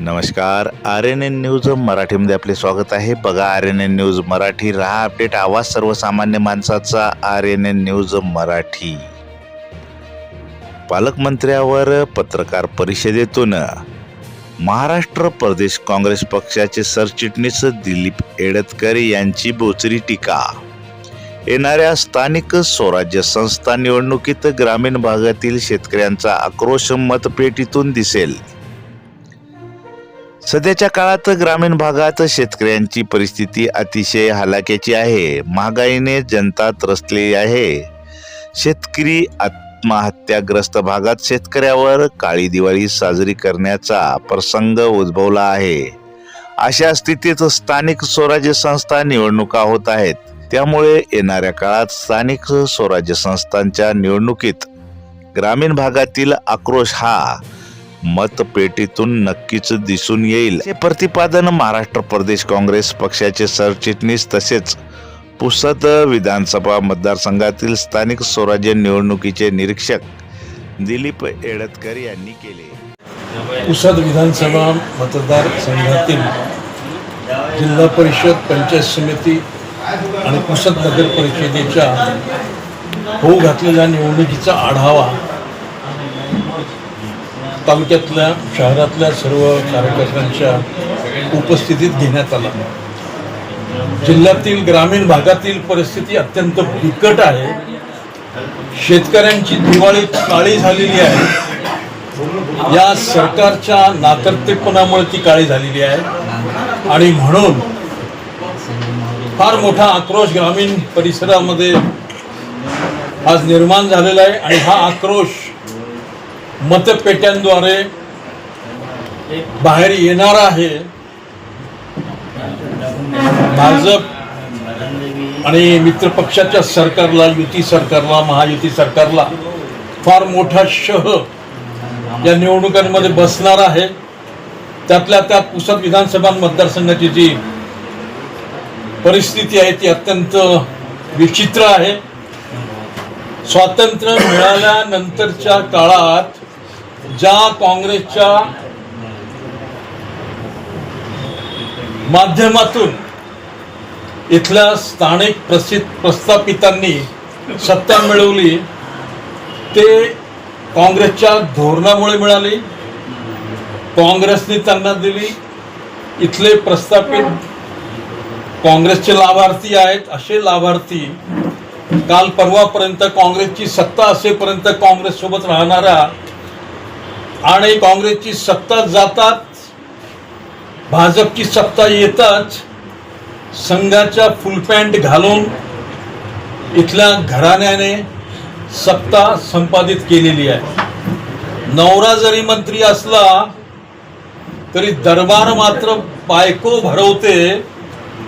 नमस्कार. R N N news मराठीमध्ये आपले स्वागत आहे. बघा R N N news Marathi रहा अपडेट आवाज सर्वसामान्य माणसाचा R N N news Marathi. पालकमंत्र्यावर पत्रकार परिषदेतून महाराष्ट्र प्रदेश काँग्रेस पक्षाचे सरचिटणीस दिलीप एडतकर यांची बोचरी टीका. येणाऱ्या स्थानिक स्वराज्य संस्था निवडणुकीत ग्रामीण भागातील शेतकऱ्यांचा आक्रोश मतपेटीतून दिसेल. सध्याच्या काळात ग्रामीण भागात शेतकऱ्यांची परिस्थिती अतिशय हलाक्याची आहे. महागाईने जनता त्रसलेली आहे. शेतकरी आत्महत्याग्रस्त भागात शेतकऱ्यावर काळी दिवाळी साजरी करण्याचा प्रसंग उद्भवला आहे. अशा स्थितीत स्थानिक स्वराज्य संस्था निवडणुका होत आहेत. त्यामुळे येणाऱ्या काळात स्थानिक स्वराज्य संस्थांच्या निवडणुकीत ग्रामीण भागातील आक्रोश हा मतपेटीतून नक्कीच दिसून येईल. हे प्रतिपादन महाराष्ट्र प्रदेश काँग्रेस पक्षाचे सरचिटणीस तसेच पुसद विधानसभा मतदारसंघातील स्थानिक स्वराज्य निवडणुकीचे निरीक्षक दिलीप एडतकर यांनी केले. पुसद विधानसभा मतदारसंघातील जिल्हा परिषद पंचायत समिती आणि पुसद नगर परिषदेच्या होऊ घातलेल्या निवडणुकीचा आढावा तालुक्यातल्या शहरातल्या सर्व कार्यकर्त्यांच्या उपस्थितीत घेण्यात आला. जिल्ह्यातील ग्रामीण भागातील परिस्थिती अत्यंत बिकट आहे. शेतकऱ्यांची दिवाळी काळी झालेली आहे. या सरकारच्या नाकर्तेपणामुळे ती काळी झालेली आहे. आणि म्हणून फार मोठा आक्रोश ग्रामीण परिसरामध्ये आज निर्माण झालेला आहे. आणि हा आक्रोश मतपेट्यांद्वारे बाहेर येणार आहे भाजप आणि मित्रपक्षाच्या सरकारला युती सरकारला महायुती सरकारला फार मोठा शह या निवडणुकांमध्ये बसणार आहे. त्यातल्या त्यात पुसद विधानसभा मतदारसंघाची जी परिस्थिती आहे ती अत्यंत विचित्र आहे. स्वातंत्र्य मिळाल्यानंतरच्या काळात ज्या काँग्रेसच्या माध्यमातून इथल्या स्थानिक प्रसिद्ध प्रस्थापितांनी सत्ता मिळवली ते काँग्रेसच्या धोरणामुळे मिळाली काँग्रेसने त्यांना दिली. इथले प्रस्थापित काँग्रेसचे लाभार्थी आहेत असे लाभार्थी काल परवापर्यंत काँग्रेसची सत्ता असेपर्यंत काँग्रेससोबत राहणारा आणि काँग्रेसची सत्ता जातात भाजपची सत्ता येताच संघाच्या फुल पॅन्ट घालून इथल्या घराण्याने सत्ता संपादित केलेली आहे. नवरा जरी मंत्री असला तरी दरबार मात्र बायको भरवते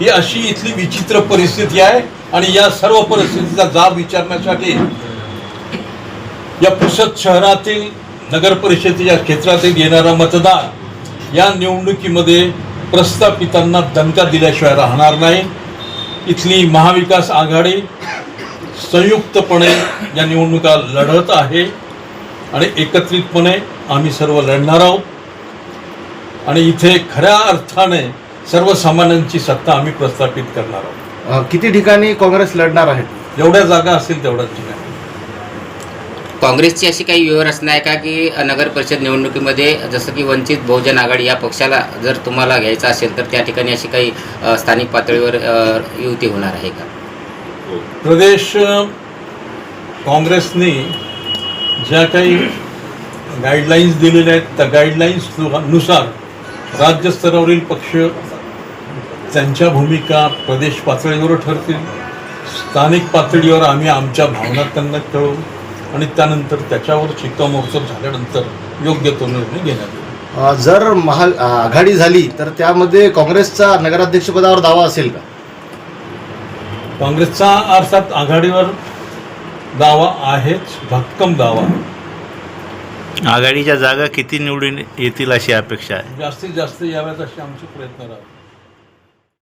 ही अशी इथली विचित्र परिस्थिती आहे. आणि या सर्व परिस्थितीचा जाब विचारण्यासाठी या पुसद शहरातील नगर परिषदेच्या क्षेत्रातील येणारा मतदार या निवडणुकीमध्ये प्रस्थापितांना दणका दिल्याशिवाय राहणार नाही. इथली महाविकास आघाडी संयुक्तपणे या निवडणुका लढत आहे आणि एकत्रितपणे आम्ही सर्व लढणार आहोत. आणि इथे खऱ्या अर्थाने सर्वसामान्यांची सत्ता आम्ही प्रस्थापित करणार आहोत. किती ठिकाणी काँग्रेस लढणार आहेत जेवढ्या जागा असतील तेवढ्याच ठिकाणी. काँग्रेसची अशी काही व्यूहरचना आहे का की नगर परिषद निवडणुकीमध्ये जसं की वंचित बहुजन आघाडी या पक्षाला जर तुम्हाला घ्यायचं असेल तर त्या ठिकाणी अशी काही स्थानिक पातळीवर युती होणार आहे का? प्रदेश काँग्रेसने ज्या काही गाईडलाईन्स दिलेल्या आहेत त्या गाईडलाईन्सनुसार राज्यस्तरावरील पक्ष त्यांच्या भूमिका प्रदेश पातळीवर ठरतील. स्थानिक पातळीवर आम्ही आमच्या भावना त्यांना कळवू. आणि त्यानंतर त्याच्यावर शिक्कामोर्तब झाल्यानंतर योग्य तो निर्णय घेण्यात येईल. जर महा आघाडी झाली तर त्यामध्ये काँग्रेसचा नगराध्यक्षपदावर दावा असेल का? काँग्रेसचा अर्थात आघाडीवर दावा आहेच भक्कम दावा आहे. आघाडीच्या जागा किती निवडून येतील अशी अपेक्षा आहे? जास्तीत जास्त याव्यात असे आमचे प्रयत्न राहतात